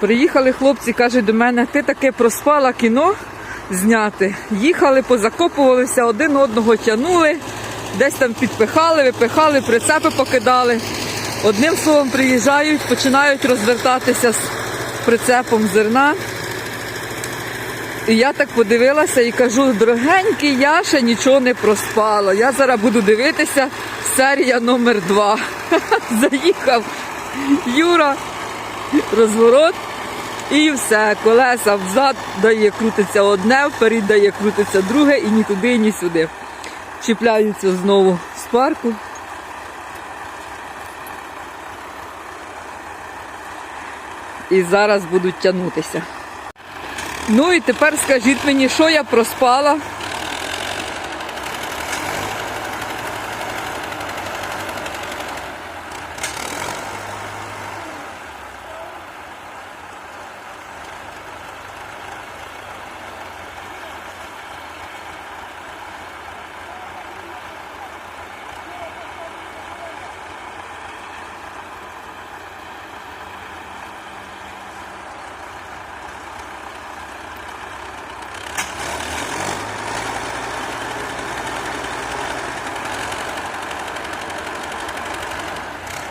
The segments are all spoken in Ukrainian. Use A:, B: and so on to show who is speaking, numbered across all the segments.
A: Приїхали хлопці, кажуть до мене, ти таке проспала кіно зняти. Їхали, позакопувалися, один одного тягнули, десь там підпихали, випихали, прицепи покидали. Одним словом приїжджають, починають розвертатися з прицепом зерна. І я так подивилася і кажу, дорогенький, я ще нічого не проспала. Я зараз буду дивитися серія номер два. Заїхав Юра, розворот. І все, колеса взад дає крутиться одне, вперед дає крутиться друге і ні туди, ні сюди. Чіпляються знову з парку. І зараз будуть тягнутися. Ну і тепер скажіть мені, що я проспала.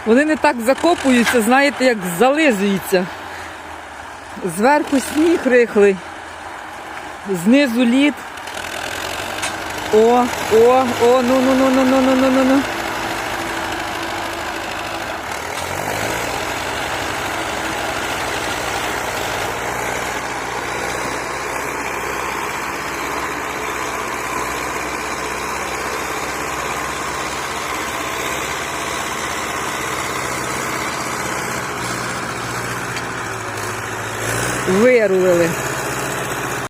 A: Вони не так закопуються, знаєте, як зализуються. Зверху сніг рихлий, знизу лід. О, о, о, ну, ну, ну, ну, ну, ну, ну, ну, ну. Вирулили.